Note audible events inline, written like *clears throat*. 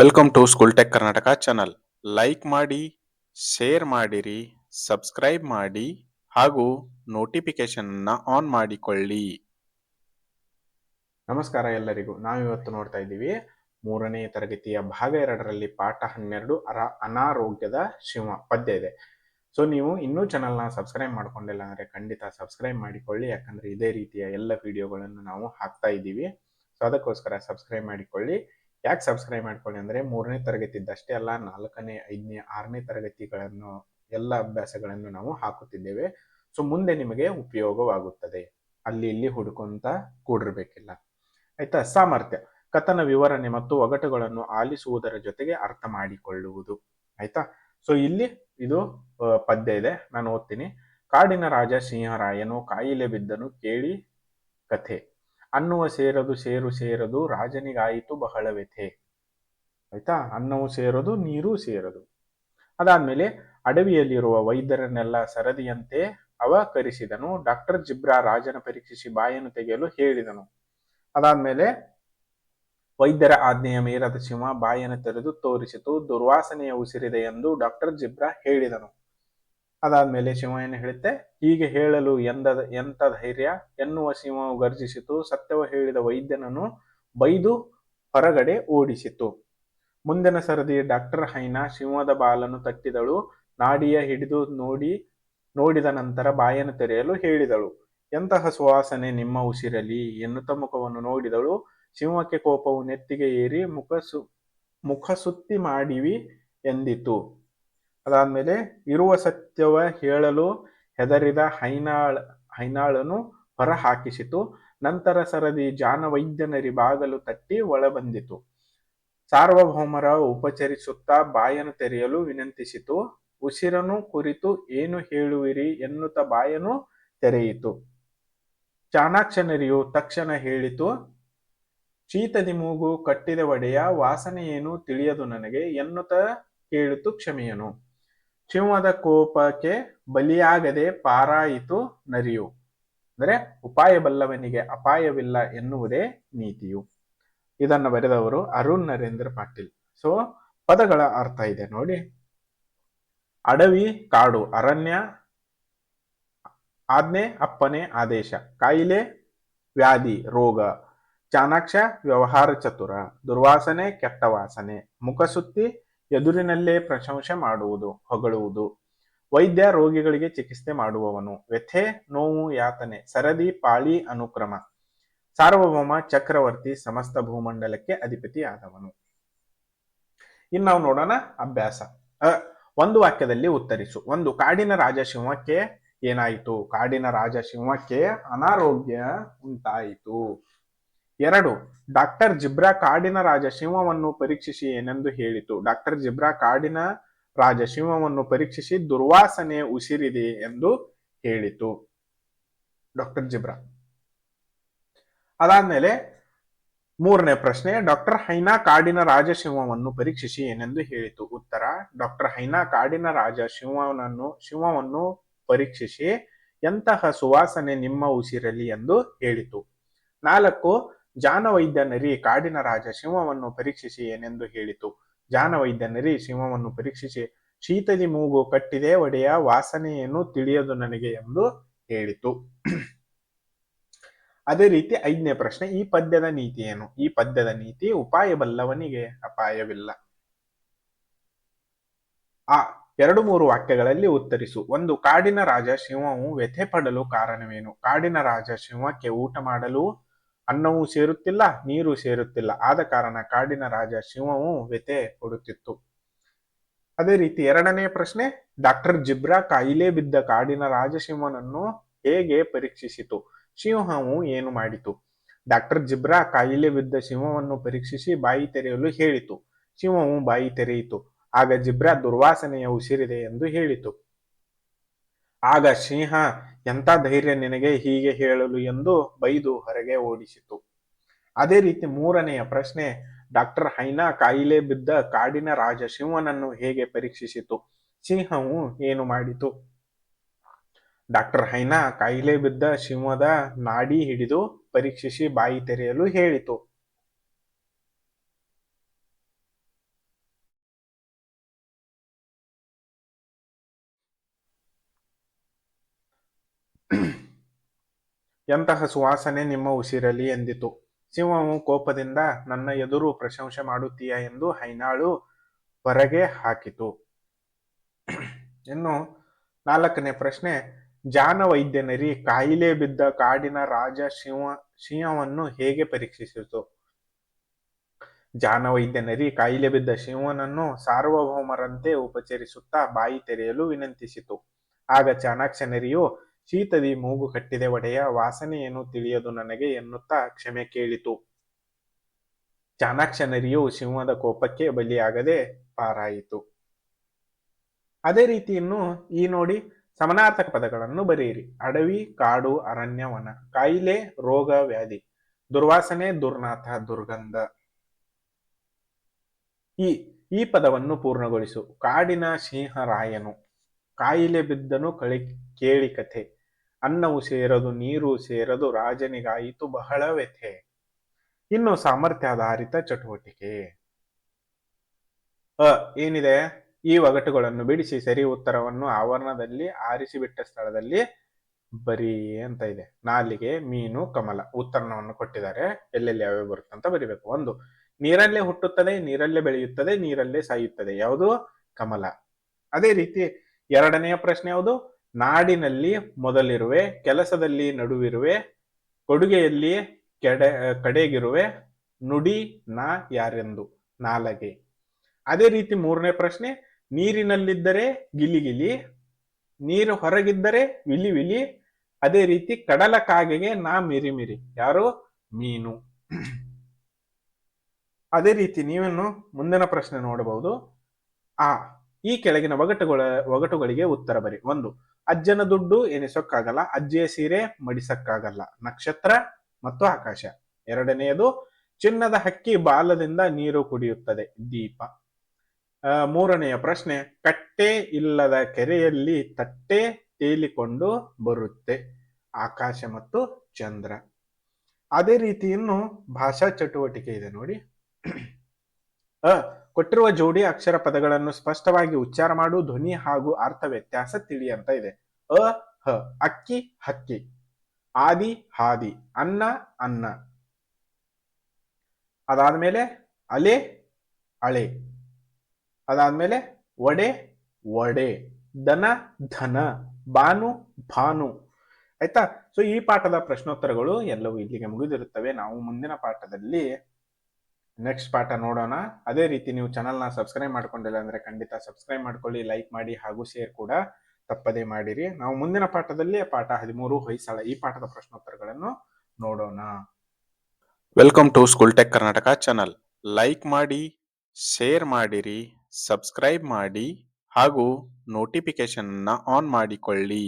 Welcome to school tech Karnataka channel like ಮಾಡಿ share ಮಾಡಿರಿ subscribe ಮಾಡಿ, ಹಾಗೂ ನೋಟಿಫಿಕೇಶನ್ ಆನ್ ಮಾಡಿಕೊಳ್ಳಿ. ನಮಸ್ಕಾರ ಎಲ್ಲರಿಗೂ. ನಾವಿವತ್ತು ನೋಡ್ತಾ ಇದ್ದೀವಿ. ಮೂರನೇ ತರಗತಿಯ ಭಾಗ ಎರಡರಲ್ಲಿ ಪಾಠ ಹನ್ನೆರಡು ಅರ ಅನಾರೋಗ್ಯದ ಶಿವ ಪದ್ಯ ಇದೆ. ಸೊ ನೀವು ಇನ್ನೂ ಚಾನಲ್ನ ಸಬ್ಸ್ಕ್ರೈಬ್ ಮಾಡ್ಕೊಂಡಿಲ್ಲ ಅಂದರೆ ಖಂಡಿತ ಸಬ್ಸ್ಕ್ರೈಬ್ ಮಾಡಿಕೊಳ್ಳಿ. ಯಾಕಂದ್ರೆ ಇದೇ ರೀತಿಯ ಎಲ್ಲ ವಿಡಿಯೋಗಳನ್ನು ನಾವು ಹಾಕ್ತಾ ಇದ್ದೀವಿ. ಸೊ ಅದಕ್ಕೋಸ್ಕರ ಸಬ್ಸ್ಕ್ರೈಬ್ ಮಾಡಿಕೊಳ್ಳಿ. ಯಾಕೆ ಸಬ್ಸ್ಕ್ರೈಬ್ ಮಾಡ್ಕೊಳ್ಳಿ ಅಂದರೆ ಮೂರನೇ ತರಗತಿದ್ದಷ್ಟೇ ಅಲ್ಲ, ನಾಲ್ಕನೇ, ಐದನೇ, ಆರನೇ ತರಗತಿಗಳನ್ನು ಎಲ್ಲ ಅಭ್ಯಾಸಗಳನ್ನು ನಾವು ಹಾಕುತ್ತಿದ್ದೇವೆ. ಸೊ ಮುಂದೆ ನಿಮಗೆ ಉಪಯೋಗವಾಗುತ್ತದೆ. ಅಲ್ಲಿ ಇಲ್ಲಿ ಹುಡುಕೊಂತ ಕೂಡಿರ್ಬೇಕಿಲ್ಲ. ಆಯ್ತಾ? ಸಾಮರ್ಥ್ಯ. ಕಥನ ವಿವರಣೆ ಮತ್ತು ಒಗಟುಗಳನ್ನು ಆಲಿಸುವುದರ ಜೊತೆಗೆ ಅರ್ಥ ಮಾಡಿಕೊಳ್ಳುವುದು. ಆಯ್ತಾ? ಸೊ ಇಲ್ಲಿ ಇದು ಪದ್ಯ ಇದೆ. ನಾನು ಓದ್ತೀನಿ. ಕಾಡಿನ ರಾಜ ಸಿಂಹರಾಯನು ಕಾಯಿಲೆ ಬಿದ್ದನು ಕೇಳಿ ಕಥೆ. ಅನ್ನುವ ಸೇರದು, ಸೇರು, ಸೇರದು, ರಾಜನಿಗಾಯಿತು ಬಹಳ ವ್ಯಥೆ ಆಯ್ತಾ? ಅನ್ನವು ಸೇರದು, ನೀರು ಸೇರದು. ಅದಾದ್ಮೇಲೆ ಅಡವಿಯಲ್ಲಿರುವ ವೈದ್ಯರನ್ನೆಲ್ಲ ಸರದಿಯಂತೆ ಅವ ಕರೆಸಿದನು ಡಾಕ್ಟರ್ ಜಿಬ್ರಾ ರಾಜನ ಪರೀಕ್ಷಿಸಿ ಬಾಯನ್ನು ತೆಗೆಯಲು ಹೇಳಿದನು. ಅದಾದ್ಮೇಲೆ ವೈದ್ಯರ ಆಜ್ಞೆಯ ಮೇರದ ಸಿಂಹ ಬಾಯನ್ನು ತೆರೆದು ತೋರಿಸಿತು. ದುರ್ವಾಸನೆಯ ಉಸಿರಿದೆ ಎಂದು ಡಾಕ್ಟರ್ ಜಿಬ್ರಾ ಹೇಳಿದನು. ಅದಾದ್ಮೇಲೆ ಶಿವ ಏನು ಹೇಳುತ್ತೆ? ಹೀಗೆ ಹೇಳಲು ಎಂದ, ಎಂತ ಧೈರ್ಯ? ಎನ್ನುವ ಸಿಂಹವು ಗರ್ಜಿಸಿತು. ಸತ್ಯವ ಹೇಳಿದ ವೈದ್ಯನನ್ನು ಬೈದು ಹೊರಗಡೆ ಓಡಿಸಿತು. ಮುಂದಿನ ಸರದಿ ಡಾಕ್ಟರ್ ಹೈನಾ ಸಿಂಹದ ಬಾಲನ್ನು ತಟ್ಟಿದಳು. ನಾಡಿಯ ಹಿಡಿದು ನೋಡಿ, ನೋಡಿದ ನಂತರ ಬಾಯನ್ನು ತೆರೆಯಲು ಹೇಳಿದಳು. ಎಂತಹ ಸುವಾಸನೆ ನಿಮ್ಮ ಉಸಿರಲಿ ಎನ್ನುತ್ತ ಮುಖವನ್ನು ನೋಡಿದಳು. ಸಿಂಹಕ್ಕೆ ಕೋಪವು ನೆತ್ತಿಗೆ ಏರಿ ಮುಖ ಸು ಮುಖ ಸುತ್ತಿ ಮಾಡಿವಿ ಎಂದಿತು. ಅದಾದ್ಮೇಲೆ ಇರುವ ಸತ್ಯವ ಹೇಳಲು ಹೆದರಿದ ಹೈನಾಳ್ ಹೈನಾಳನು ಹೊರ ಹಾಕಿಸಿತು ನಂತರ ಸರದಿ ಜಾನವೈದ್ಯನರಿ ಬಾಗಲು ತಟ್ಟಿ ಒಳ ಬಂದಿತು ಸಾರ್ವಭೌಮರ ಉಪಚರಿಸುತ್ತಾ ಬಾಯನ್ನು ತೆರೆಯಲು ವಿನಂತಿಸಿತು. ಉಸಿರನು ಕುರಿತು ಏನು ಹೇಳುವಿರಿ ಎನ್ನುತ್ತ ಬಾಯನು ತೆರೆಯಿತು. ಚಾಣಾಕ್ಷನರಿಯು ತಕ್ಷಣ ಹೇಳಿತು, ಚೀತದಿ ಮೂಗು ಕಟ್ಟಿದ ಒಡೆಯ, ವಾಸನೆ ಏನು ತಿಳಿಯದು ನನಗೆ? ಎನ್ನುತ್ತ ಕೇಳಿತು ಕ್ಷಮೆಯನು. ಶಿವದ ಕೋಪಕ್ಕೆ ಬಲಿಯಾಗದೆ ಪಾರಾಯಿತು ನರಿಯು. ಅಂದರೆ ಉಪಾಯ ಬಲ್ಲವನಿಗೆ ಅಪಾಯವಿಲ್ಲ ಎನ್ನುವುದೇ ನೀತಿಯು. ಇದನ್ನು ಬರೆದವರು ಅರುಣ್ ನರೇಂದ್ರ ಪಾಟೀಲ್. ಸೊ ಪದಗಳ ಅರ್ಥ ಇದೆ ನೋಡಿ. ಅಡವಿ, ಕಾಡು, ಅರಣ್ಯ, ಆಜ್ಞೆ ಅಪ್ಪನೆ ಆದೇಶ, ಕಾಯಿಲೆ, ವ್ಯಾಧಿ, ರೋಗ, ಚಾಣಾಕ್ಷ, ವ್ಯವಹಾರ ಚತುರ, ದುರ್ವಾಸನೆ, ಕೆಟ್ಟ ವಾಸನೆ, ಮುಖಸುತ್ತಿ ಎದುರಿನಲ್ಲೇ ಪ್ರಶಂಸೆ ಮಾಡುವುದು, ಹೊಗಳುವುದು. ವೈದ್ಯ ರೋಗಿಗಳಿಗೆ ಚಿಕಿತ್ಸೆ ಮಾಡುವವನು. ವ್ಯಥೆ, ನೋವು, ಯಾತನೆ, ಸರದಿ, ಪಾಳಿ, ಅನುಕ್ರಮ. ಸಾರ್ವಭೌಮ, ಚಕ್ರವರ್ತಿ, ಸಮಸ್ತ ಭೂಮಂಡಲಕ್ಕೆ ಅಧಿಪತಿ ಆದವನು ಇನ್ನು ನಾವು ನೋಡೋಣ ಅಭ್ಯಾಸ. ಒಂದು ವಾಕ್ಯದಲ್ಲಿ ಉತ್ತರಿಸು. ಒಂದು, ಕಾಡಿನ ರಾಜ ಸಿಂಹಕ್ಕೆ ಏನಾಯಿತು? ಕಾಡಿನ ರಾಜ ಸಿಂಹಕ್ಕೆ ಅನಾರೋಗ್ಯ ಉಂಟಾಯಿತು. ಎರಡು, ಡಾಕ್ಟರ್ ಜಿಬ್ರಾ ಕಾಡಿನ ರಾಜ ಸಿಂಹವನ್ನು ಪರೀಕ್ಷಿಸಿ ಏನೆಂದು ಹೇಳಿತು. ಡಾಕ್ಟರ್ ಜಿಬ್ರಾ ಕಾಡಿನ ರಾಜ ಸಿಂಹವನ್ನು ಪರೀಕ್ಷಿಸಿ ದುರ್ವಾಸನೆ ಉಸಿರಿದೆ ಎಂದು ಹೇಳಿತು. Doctor Zebra. ಅದಾದ್ಮೇಲೆ ಮೂರನೇ ಪ್ರಶ್ನೆ, ಡಾಕ್ಟರ್ ಹೈನಾ ಕಾಡಿನ ರಾಜ ಸಿಂಹವನ್ನು ಪರೀಕ್ಷಿಸಿ ಏನೆಂದು ಹೇಳಿತು. ಉತ್ತರ, ಡಾಕ್ಟರ್ ಹೈನಾ ಕಾಡಿನ ರಾಜ ಸಿಂಹವನ್ನು ಸಿಂಹವನ್ನು ಪರೀಕ್ಷಿಸಿ ಎಂತಹ ಸುವಾಸನೆ ನಿಮ್ಮ ಉಸಿರಲಿ ಎಂದು ಹೇಳಿತು. ನಾಲ್ಕು ಜಾನವೈದ್ಯ ನರಿ ಕಾಡಿನ ರಾಜ ಸಿಂಹವನ್ನು ಪರೀಕ್ಷಿಸಿ ಏನೆಂದು ಹೇಳಿತು. ಜಾನವೈದ್ಯ ನರಿ ಸಿಂಹವನ್ನು ಪರೀಕ್ಷಿಸಿ ಶೀತದಿ ಮೂಗು ಕಟ್ಟಿದೆ ಒಡೆಯ, ವಾಸನೆಯನ್ನು ತಿಳಿಯದು ನನಗೆ ಎಂದು ಹೇಳಿತು. ಅದೇ ರೀತಿ ಐದನೇ ಪ್ರಶ್ನೆ, ಈ ಪದ್ಯದ ನೀತಿ ಏನು? ಈ ಪದ್ಯದ ನೀತಿ, ಉಪಾಯ ಬಲ್ಲವನಿಗೆ ಅಪಾಯವಿಲ್ಲ. ಆ ಎರಡು ಮೂರು ವಾಕ್ಯಗಳಲ್ಲಿ ಉತ್ತರಿಸು. ಒಂದು, ಕಾಡಿನ ರಾಜ ಸಿಂಹವು ವ್ಯಥೆ ಪಡಲು ಕಾರಣವೇನು? ಕಾಡಿನ ರಾಜ ಸಿಂಹಕ್ಕೆ ಊಟ ಮಾಡಲು ಅನ್ನವೂ ಸೇರುತ್ತಿಲ್ಲ, ನೀರು ಸೇರುತ್ತಿಲ್ಲ. ಆದ ಕಾರಣ ಕಾಡಿನ ರಾಜ ಶಿವವು ವ್ಯತೆ ಕೊಡುತ್ತಿತ್ತು. ಅದೇ ರೀತಿ ಎರಡನೇ ಪ್ರಶ್ನೆ, ಡಾಕ್ಟರ್ ಜಿಬ್ರಾ ಕಾಯಿಲೆ ಬಿದ್ದ ಕಾಡಿನ ರಾಜಸಿಂಹನನ್ನು ಹೇಗೆ ಪರೀಕ್ಷಿಸಿತು? ಸಿಂಹವು ಏನು ಮಾಡಿತು? ಡಾಕ್ಟರ್ ಜಿಬ್ರಾ ಕಾಯಿಲೆ ಬಿದ್ದ ಸಿಂಹವನ್ನು ಪರೀಕ್ಷಿಸಿ ಬಾಯಿ ತೆರೆಯಲು ಹೇಳಿತು. ಸಿಂಹವು ಬಾಯಿ ತೆರೆಯಿತು. ಆಗ ಜಿಬ್ರಾ ದುರ್ವಾಸನೆಯ ಉಸಿರಿದೆ ಎಂದು ಹೇಳಿತು. ಆಗ ಸಿಂಹ, ಎಂತ ಧೈರ್ಯ ನಿನಗೆ ಹೀಗೆ ಹೇಳಲು ಎಂದು ಬೈದು ಹೊರಗೆ ಓಡಿಸಿತು. ಅದೇ ರೀತಿ ಮೂರನೆಯ ಪ್ರಶ್ನೆ, ಡಾಕ್ಟರ್ ಹೈನಾ ಕಾಯಿಲೆ ಬಿದ್ದ ಕಾಡಿನ ರಾಜ ಸಿಂಹನನ್ನು ಹೇಗೆ ಪರೀಕ್ಷಿಸಿತು? ಸಿಂಹವು ಏನು ಮಾಡಿತು? ಡಾಕ್ಟರ್ ಹೈನಾ ಕಾಯಿಲೆ ಬಿದ್ದ ಸಿಂಹದ ನಾಡಿ ಹಿಡಿದು ಪರೀಕ್ಷಿಸಿ ಬಾಯಿ ತೆರೆಯಲು ಹೇಳಿತು. *clears throat* ಎಂತಹ ಸುವಾಸನೆ ನಿಮ್ಮ ಉಸಿರಲಿ ಎಂದಿತು? ಸಿಂಹವು ಕೋಪದಿಂದ ನನ್ನ ಎದುರು ಪ್ರಶಂಸೆ ಮಾಡುತ್ತೀಯ ಎಂದು ಹೈನಾಳು ಹೊರಗೆ ಹಾಕಿತು. *clears throat* ಇನ್ನು ನಾಲ್ಕನೇ ಪ್ರಶ್ನೆ, ಜಾನ ವೈದ್ಯನರಿ, ಕಾಯಿಲೆ ಬಿದ್ದ ಕಾಡಿನ ರಾಜ ಸಿಂಹ, ಸಿಂಹವನ್ನು ಹೇಗೆ ಪರೀಕ್ಷಿಸಿತು? ಜಾನ ವೈದ್ಯನರಿ, ಕಾಯಿಲೆ ಬಿದ್ದ ಸಿಂಹನನ್ನು ಸಾರ್ವಭೌಮರಂತೆ ಉಪಚರಿಸುತ್ತಾ ಬಾಯಿ ತೆರೆಯಲು ವಿನಂತಿಸಿತು. ಆಗ ಚಾಣಾಕ್ಷನರಿಯು ಶೀತದಿ ಮೂಗು ಕಟ್ಟಿದೆ ಒಡೆಯ, ವಾಸನೆಯನ್ನು ತಿಳಿಯದು ನನಗೆ ಎನ್ನುತ್ತಾ ಕ್ಷಮೆ ಕೇಳಿತು. ಚಾಣಾಕ್ಷನರಿಯು ಸಿಂಹದ ಕೋಪಕ್ಕೆ ಬಲಿಯಾಗದೆ ಪಾರಾಯಿತು. ಅದೇ ರೀತಿ ಇನ್ನು ಈ ನೋಡಿ ಸಮನಾರ್ಥಕ ಪದಗಳನ್ನು ಬರೆಯಿರಿ. ಅಡವಿ, ಕಾಡು, ಅರಣ್ಯ, ವನ, ಕಾಯಿಲೆ, ರೋಗ, ವ್ಯಾಧಿ, ದುರ್ವಾಸನೆ, ದುರ್ನಾಥ, ದುರ್ಗಂಧ. ಈ ಈ ಪದವನ್ನು ಪೂರ್ಣಗೊಳಿಸು. ಕಾಡಿನ ಸಿಂಹರಾಯನು. ಕಾಯಿಲೆ ಬಿದ್ದನು ಕಳಿ ಕೇಳಿ ಕಥೆ. ಅನ್ನವು ಸೇರದು, ನೀರು ಸೇರದು, ರಾಜನಿಗಾಯಿತು ಬಹಳ ವ್ಯಥೆ. ಇನ್ನು ಸಾಮರ್ಥ್ಯಾಧಾರಿತ ಚಟುವಟಿಕೆ. ಅ, ಏನಿದೆ? ಈ ಒಗಟುಗಳನ್ನು ಬಿಡಿಸಿ ಸರಿ ಉತ್ತರವನ್ನು ಆವರಣದಲ್ಲಿ ಆರಿಸಿಬಿಟ್ಟ ಸ್ಥಳದಲ್ಲಿ ಬರಿ ಅಂತ ಇದೆ. ನಾಲಿಗೆ, ಮೀನು, ಕಮಲ ಉತ್ತರವನ್ನು ಕೊಟ್ಟಿದ್ದಾರೆ. ಎಲ್ಲೆಲ್ಲಿ ಯಾವ್ಯಾವ ಬರುತ್ತೆ ಅಂತ ಬರಿಬೇಕು. ಒಂದು, ನೀರಲ್ಲೇ ಹುಟ್ಟುತ್ತದೆ, ನೀರಲ್ಲೇ ಬೆಳೆಯುತ್ತದೆ, ನೀರಲ್ಲೇ ಸಾಯುತ್ತದೆ. ಯಾವುದು? ಕಮಲ. ಅದೇ ರೀತಿ ಎರಡನೆಯ ಪ್ರಶ್ನೆ ಯಾವುದು? ನಾಡಿನಲ್ಲಿ ಮೊದಲಿರುವೆ, ಕೆಲಸದಲ್ಲಿ ನಡುವಿರುವೆ, ಕೊಡುಗೆಯಲ್ಲಿ ಕೆಡೆ, ಕಡೆಗಿರುವೆ, ನುಡಿ ನಾ ಯಾರೆಂದು, ನಾಲಗೆ. ಅದೇ ರೀತಿ ಮೂರನೇ ಪ್ರಶ್ನೆ, ನೀರಿನಲ್ಲಿದ್ದರೆ ಗಿಲಿಗಿಲಿ ನೀರು ಹೊರಗಿದ್ದರೆ ವಿಲಿ ವಿಲಿ, ಅದೇ ರೀತಿ ಕಡಲ ಕಾಗೆಗೆ ನಾ ಮಿರಿ ಮಿರಿ, ಯಾರು? ಮೀನು. ಅದೇ ರೀತಿ ನೀವನ್ನು ಮುಂದಿನ ಪ್ರಶ್ನೆ ನೋಡಬಹುದು. ಆ ಈ ಕೆಳಗಿನ ಒಗಟುಗಳ, ಒಗಟುಗಳಿಗೆ ಉತ್ತರ ಬರಿ. ಒಂದು, ಅಜ್ಜನ ದುಡ್ಡು ಎನಿಸೋಕ್ಕಾಗಲ್ಲ ಅಜ್ಜಿಯ ಸೀರೆ ಮಡಿಸಕ್ಕಾಗಲ್ಲ, ನಕ್ಷತ್ರ ಮತ್ತು ಆಕಾಶ. ಎರಡನೆಯದು, ಚಿನ್ನದ ಹಕ್ಕಿ ಬಾಲದಿಂದ ನೀರು ಕುಡಿಯುತ್ತದೆ, ದೀಪ. ಮೂರನೆಯ ಪ್ರಶ್ನೆ, ಕಟ್ಟೆ ಇಲ್ಲದ ಕೆರೆಯಲ್ಲಿ ತಟ್ಟೆ ತೇಲಿಕೊಂಡು ಬರುತ್ತೆ, ಆಕಾಶ ಮತ್ತು ಚಂದ್ರ. ಅದೇ ರೀತಿಯನ್ನು ಭಾಷಾ ಚಟುವಟಿಕೆ ಇದೆ ನೋಡಿ. ಅ ಕೊಟ್ಟಿರುವ ಜೋಡಿ ಅಕ್ಷರ ಪದಗಳನ್ನು ಸ್ಪಷ್ಟವಾಗಿ ಉಚ್ಚಾರ ಮಾಡು, ಧ್ವನಿ ಹಾಗೂ ಅರ್ಥ ವ್ಯತ್ಯಾಸ ತಿಳಿ ಅಂತ ಇದೆ. ಅ, ಹ, ಅಕ್ಕಿ, ಹಕ್ಕಿ. ಆದಿ, ಹಾದಿ. ಅನ್ನ ಅನ್ನ. ಅದಾದ್ಮೇಲೆ ಅಲೆ, ಅಳೆ. ಅದಾದ್ಮೇಲೆ ಒಡೆ ಒಡೆ. ದನ, ಧನ. ಬಾನು, ಭಾನು. ಆಯ್ತಾ? ಸೊ ಈ ಪಾಠದ ಪ್ರಶ್ನೋತ್ತರಗಳು ಎಲ್ಲವೂ ಇಲ್ಲಿಗೆ ಮುಗಿದಿರುತ್ತವೆ. ನಾವು ಮುಂದಿನ ಪಾಠದಲ್ಲಿ ನೆಕ್ಸ್ಟ್ ಪಾಠ ನೋಡೋಣ. ಅದೇ ರೀತಿ ನೀವು ಚಾನಲ್ನ ಸಬ್ಸ್ಕ್ರೈಬ್ ಮಾಡ್ಕೊಂಡಿಲ್ಲ ಅಂದರೆ ಖಂಡಿತ ಸಬ್ಸ್ಕ್ರೈಬ್ ಮಾಡ್ಕೊಳ್ಳಿ ಲೈಕ್ ಮಾಡಿ ಹಾಗೂ ಶೇರ್ ಕೂಡ ತಪ್ಪದೇ ಮಾಡಿರಿ. ನಾವು ಮುಂದಿನ ಪಾಠದಲ್ಲಿ ಪಾಠ ಹದಿಮೂರು ಹೊಯ್ಸಳ ಈ ಪಾಠದ ಪ್ರಶ್ನೋತ್ತರಗಳನ್ನು ನೋಡೋಣ. Welcome to school tech Karnataka channel like ಮಾಡಿ ಶೇರ್ ಮಾಡಿರಿ ಸಬ್ಸ್ಕ್ರೈಬ್ ಮಾಡಿ ಹಾಗೂ ನೋಟಿಫಿಕೇಶನ್ ಆನ್ ಮಾಡಿಕೊಳ್ಳಿ.